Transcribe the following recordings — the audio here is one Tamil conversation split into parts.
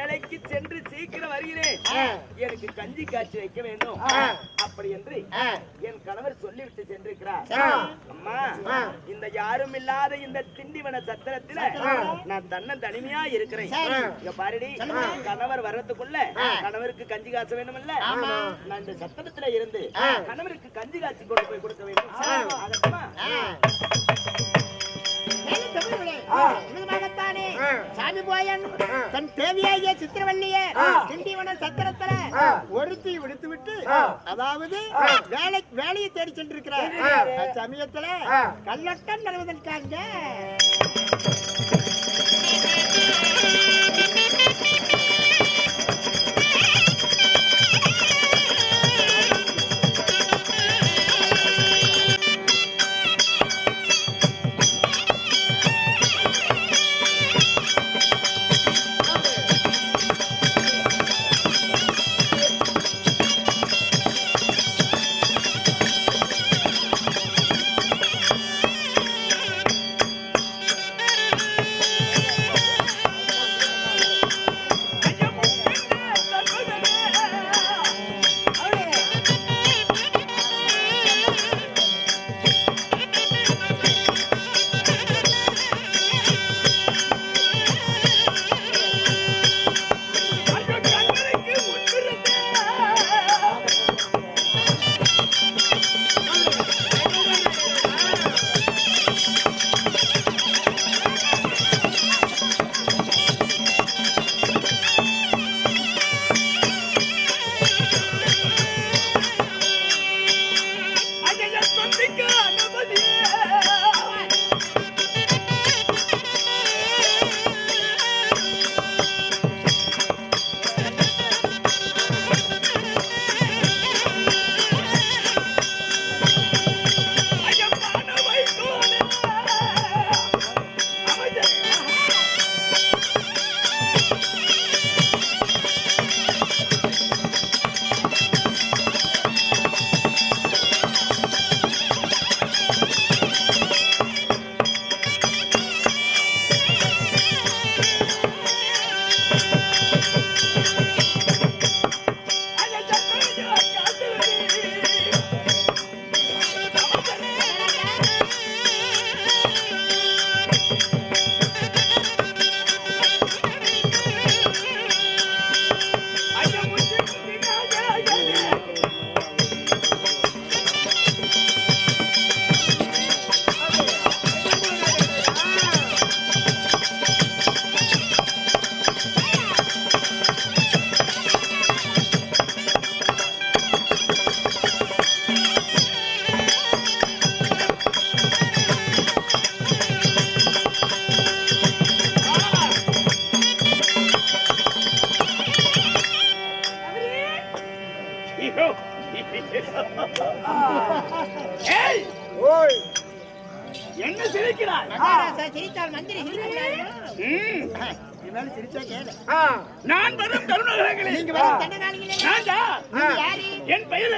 வேலைக்கு சென்று சீக்கிரம் வருகிறேன். எனக்கு கஞ்சி காய்ச்சி வைக்க வேண்டும். அப்படி என்று. என் கணவர் சொல்லிவிட்டு சென்றிருக்கிறார். அம்மா. இந்த யாரும் இல்லாத இந்த திண்டிவன சத்திரத்துல. நான் தன்ன தனிமையா இருக்கிறேன். இங்க பாருடி. கணவர் வர்றதுக்குள்ள. கணவருக்கு கஞ்சி காய்ச்ச வேண்டும்ல ஆமா. நான் இந்த சத்திரத்துல இருந்து. கணவருக்கு கஞ்சி காய்ச்சி கொண்டு போய் கொடுக்க வேண்டும் ஆ. ஆ. சாமி போயன். தன் தேவியாகிய சித்திரவள்ளிய. திண்டிவன சத்திரத்துல. ஒருத்தி விடுத்து விட்டு. அதாவது. வேலை வேலையை தேடி சென்றிருக்கிறார். சமயத்துல. கல்லட்டம் நடவதற்காக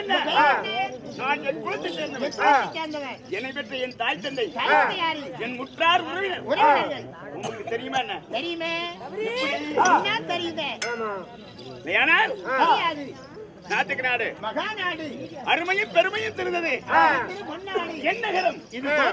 நான் என் குலத்தை சேர்ந்தவன். எத்தனை சேர்ந்தவன். என்னை பெற்ற என் தாய் தந்தை. தாயத்தை யாரு? என் முற்றார் உறவினர். உறவினர்கள் உங்களுக்கு தெரியுமா என்ன? தெரியுமே. தெரியுமே தெரியாது. நாட்டுக்கு நாடு. மகாநாடு. அருமையும் பெருமையும் தெரிந்தது. என் நகரம். இது ஆ.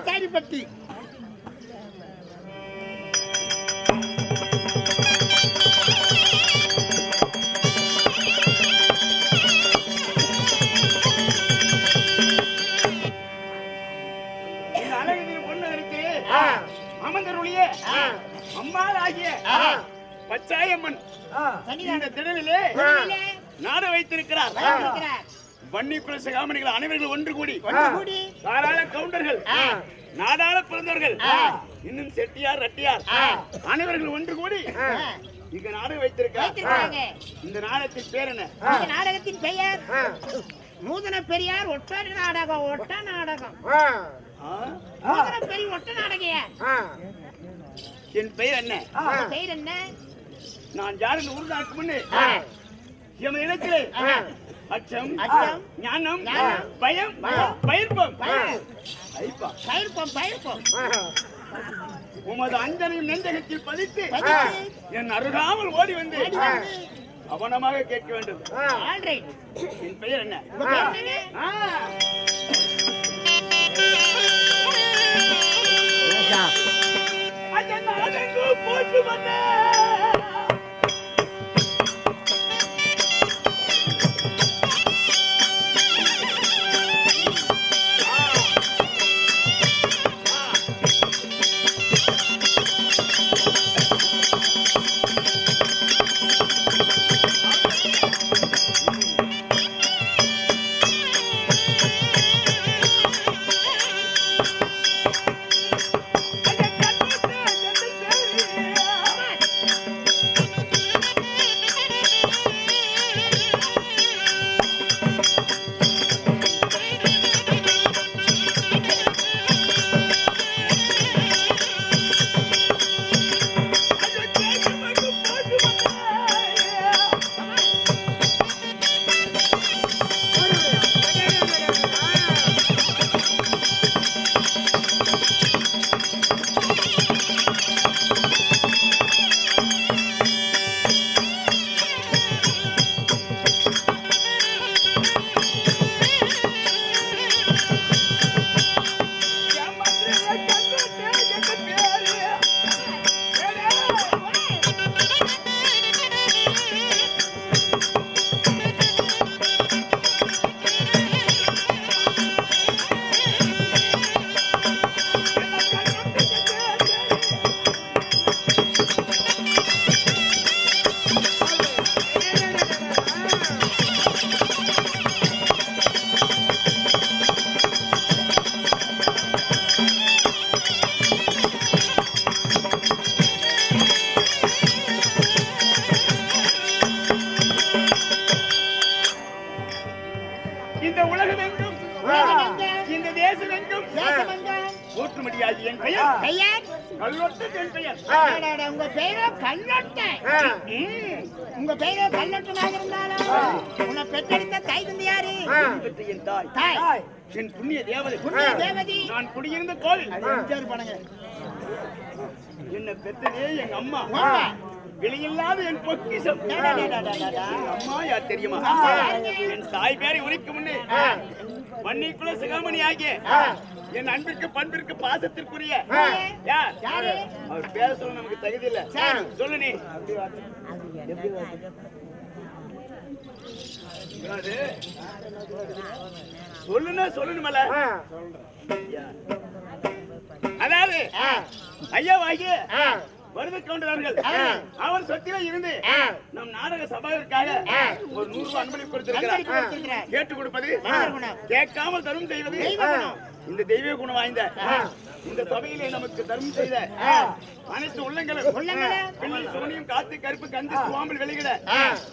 இந்த திடலிலே நாடு வைத்திருக்கிறார். வன்னி குலச காமணிகள் அனைவர்கள் ஒன்று கூடி. தாராள கவுண்டர்கள். நாடாள பிறந்தவர்கள். இன்னும் செட்டியார் ரெட்டியார். அனைவர்கள் ஒன்று கூடி இங்க நாடு வைத்திருக்கிறார். இந்த நாடகத்தின் பேர் என்ன? இந்த நாடகத்தின் பெயர் ஆ. நூதன பெரியார் ஒட்ட நாடகம் ஒட்ட நாடகம்? நூதன பெரிய ஒட்ட நாடகைய? என் பெயர் என்ன? பெயர் என்ன? நான் யாருன்னு உருதாக்கு முன்னே. ஆ. எமது இடத்திலே அச்சம். அச்சம், ஞானம். பயம். பயிர்ப்பம் பயிர்ப்போம் பயிர்ப்போம் உமது அஞ்சனையும் நெஞ்சகத்தில் பதித்து என் அருகாமல் ஓடி வந்து கவனமாக கேட்க வேண்டும். என் பெயர் என்ன? போட்டு வந்த. இந்த உலகம் எங்கும் உலகமெங்கும், இந்த தேசம் எங்கும் தேசமெங்கும், ஊற்றுமடியாகி என் பெயர். பெயர்? கல்லொட்டு என் பெயர். அடடட, உங்க பெயரோ கல்லொட்டை. உங்க பெயரோ கல்லொட்டனாக இருந்தாலும் உன்னை பெற்றெடுத்த தாய் தந்தை யாரு? பெற்ற என் தாய். தாய். என் புண்ணிய தேவதை. புண்ணிய தேவதி. நான் குடியிருந்த கோவில். அது எம்ஜிஆர் படங்க. என்ன பெற்றதே எங்க அம்மா. அம்மா. வெளியில்லாத என் பொக்கிஷம். அம்மா யார் தெரியுமா? என் தாய் பேரை உரைக்கு முன்னே மண்ணிக்குள்ள சிகாமணி ஆகிய என் அன்பிற்கு பண்பிற்கு பாசத்திற்குரிய யார்? அவர் பேர சொல்ல நமக்கு தகுதி இல்ல. சொல்லு நீ? சொல்லுன்னா சொல்லணுமல்ல அதாவது ஐயாவாகிய வருது கவுண்டர்கள் அவர் சொத்தில இருந்து நம் நாடக சபாவிற்காக ஒரு நூறு ரூபாய் அன்பளி அன்பளிப்பு கொடுத்திருக்கிறார். கொடுத்திருக்கிறார். கேட்டு கொடுப்பது. கேட்காமல் தரும் செய்வது. இந்த தெய்வ குணம் வாய்ந்த இந்த சபையிலே நமக்கு தரும் செய்த அனைத்து உள்ளங்களும். பிள்ளை சோனியும் காத்து கருப்பு கந்து சுவாமல் வெளியிட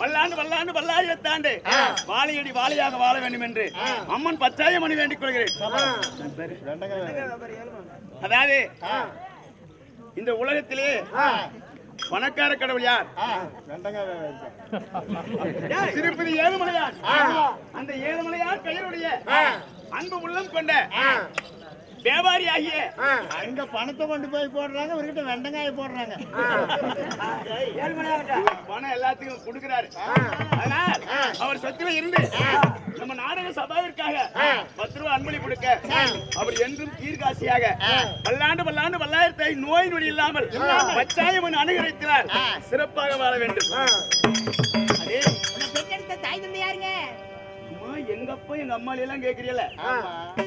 வல்லாண்டு வல்லாண்டு வல்லாயிரத்தாண்டு வாழையடி வாழையாக வாழ வேண்டும் என்று அம்மன் பச்சாயம் மணி வேண்டிக் கொள்கிறேன். அதாவது இந்த உலகத்திலே பணக்கார கடவுள் யார்? திருப்பதி ஏழுமலையார். அந்த ஏழுமலையார் பெயருடைய அன்பு உள்ளம் கொண்ட வியாபாரி ஆகிய அங்க பணத்தை கொண்டு போய் போடுறாங்க இவர்கிட்ட வெண்டங்காய போடுறாங்க. பணம் எல்லாத்துக்கும் கொடுக்கிறாரு. அதனால் அவர் சொத்துல இருந்து நம்ம நாடக சபாவிற்காக பத்து ரூபாய் அன்பளி கொடுக்க அவர் என்றும் தீர்க்காசியாக பல்லாண்டு பல்லாண்டு பல்லாயிரத்தை நோய் நொடி இல்லாமல் பச்சாயம் அனுகரிக்கிறார். சிறப்பாக வாழ வேண்டும். அதே உன்னை பெற்றெடுத்த தாய் தந்தை யாருங்க? அம்மா எங்க அப்பா எங்க அம்மா எல்லாம் கேக்குறீல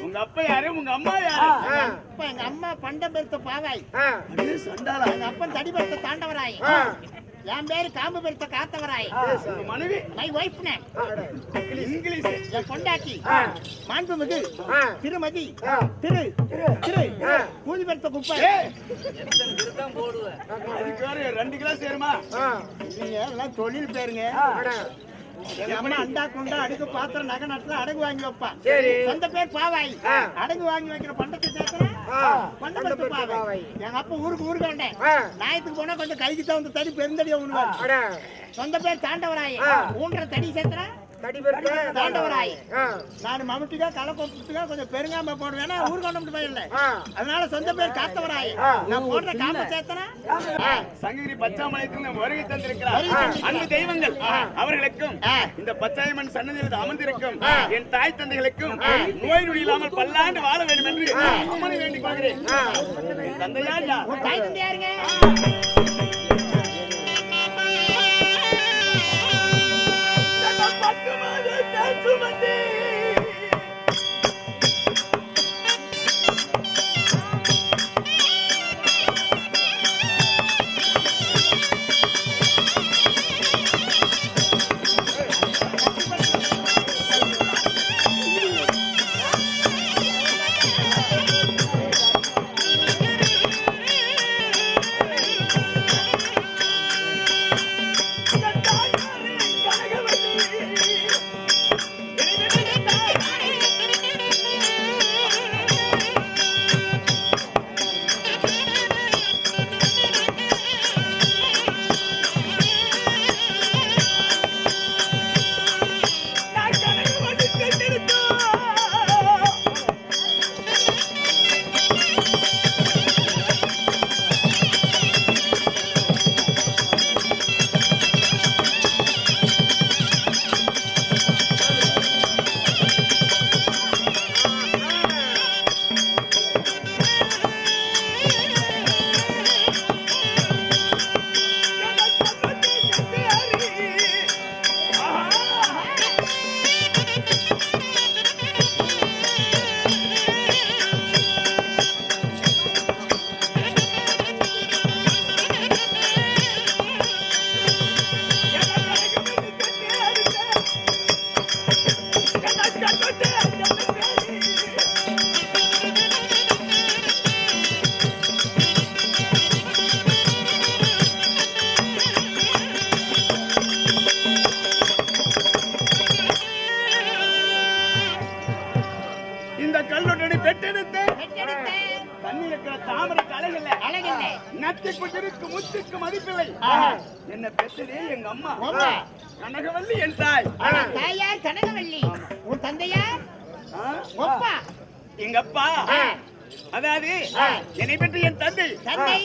உங்க அப்பா யாரு? உங்க அம்மா யாரு? இப்ப எங்க அம்மா பண்டம் பெருத்த பாவாய். சண்டாளா? எங்க அப்பன் தடி பெருத்த தாண்டவராய் என் பேரு காம்பு பெருத்த காத்தவராய் மனைவி? My wife name English. என் பொண்டாட்டி. மாண்புமிகு திருமதி. திரு திரு. கூதி பெருத்த குப்பை. ரெண்டு கிலோ சேருமா? நீங்க எல்லாம் தொழில் பேருங்க. அம்மா அண்டா குண்டா அடுக்கு பாத்திரம் நகை நட்டுல அடகு வாங்கி வைப்பா. சொந்த பேர் பாவாய். அடகு வாங்கி வைக்கிற பண்டத்தை பண்டபடுத்த பாவாய். எங்க அப்பா ஊருக்கு ஊருக்கு வந்தேன் நாயத்துக்கு போனா கொஞ்சம் கைக்கு தகுந்த தடி பெருந்தடியா உண்ணுவார். சொந்த பேர் தாண்டவராய் ஊன்ற தடி சேர்த்தனா தாண்டவராய். நான் மம்முட்டிக்கா கலப்பத்துக்கா கொஞ்சம் பெருங்காம போடுவேன். ஊர் கொண்டு போயிடல அதனால சொந்த பேர் காத்தவராய். நான் போடுற சேர்த்தனா? சங்ககிரி பச்சாமலையத்தில் வருகை தந்திருக்கிறார். அன்பு தெய்வங்கள் அவர்களுக்கும். இந்த பச்சாயம்மன் சன்னதியில் அமர்ந்திருக்கும் என் தாய் தந்தைகளுக்கும் நோய் நொடி இல்லாமல் பல்லாண்டு வாழ வேண்டும் என்று அம்மனை வேண்டிக் கொள்கிறேன். தந்தையா தாய் தந்தை தண்ணீர் இருக்கிற தாமரை அழகில்ல. அழகில்லை. நத்தி குட்டிருக்கு முத்துக்கு மதிப்பில்லை. என்ன பெற்றதே எங்க அம்மா. கனகவல்லி என் தாய். தாயார் கனகவல்லி. உன் தந்தையார்? ஆ? ஒப்பா. எங்க அப்பா. அதாவது. என்னை பற்றி என் தந்தை. தந்தை.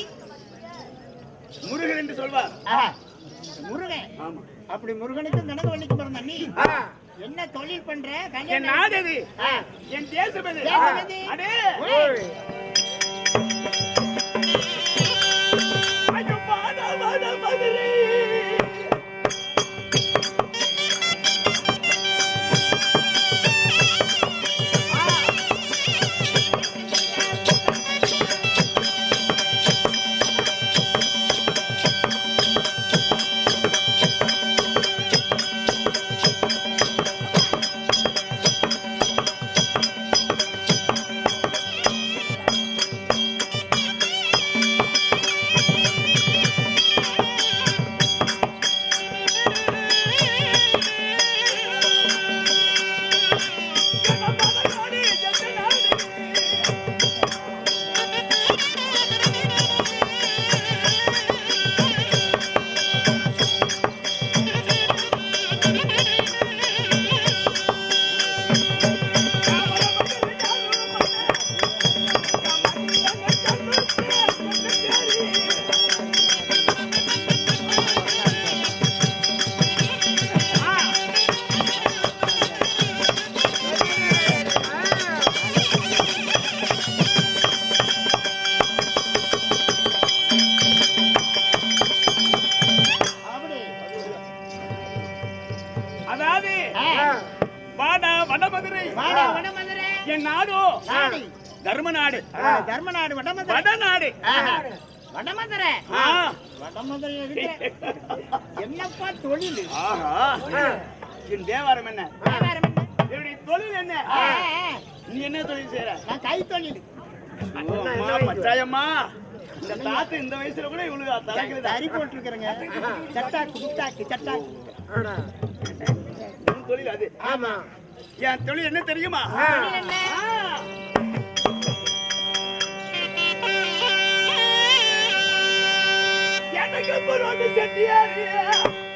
முருகன் என்று சொல்வார். முருகன். ஆமா. அப்படி முருகனுக்கும் கனகவல்லிக்கும் பிறந்த நீ என்ன தொழில் பண்ற? என் நாடு. என் தேசம் அது தேசம் எது? வடமதுரை. ஆ. வடமதுரை? என்னப்பா தொழில்? ஆஹா. என் தேவாரம் என்ன? வியாபாரம் என்ன? என்னுடைய தொழில் என்ன. நீ என்ன தொழில் செய்யற நான் கை தொழில். பச்சாயம்மா. இந்த தாத்து இந்த வயசுல கூட இவ்வளவு தலைக்குது தறி போட்டிருக்கிறேங்க. சட்டாக்கு முட்டாக்கு சட்டாக்கு. தொழில் அது. ஆமா. என் தொழில் என்ன தெரியுமா? என்ன? ஆ. எனக்கு புரோட்டு செட்டியாரு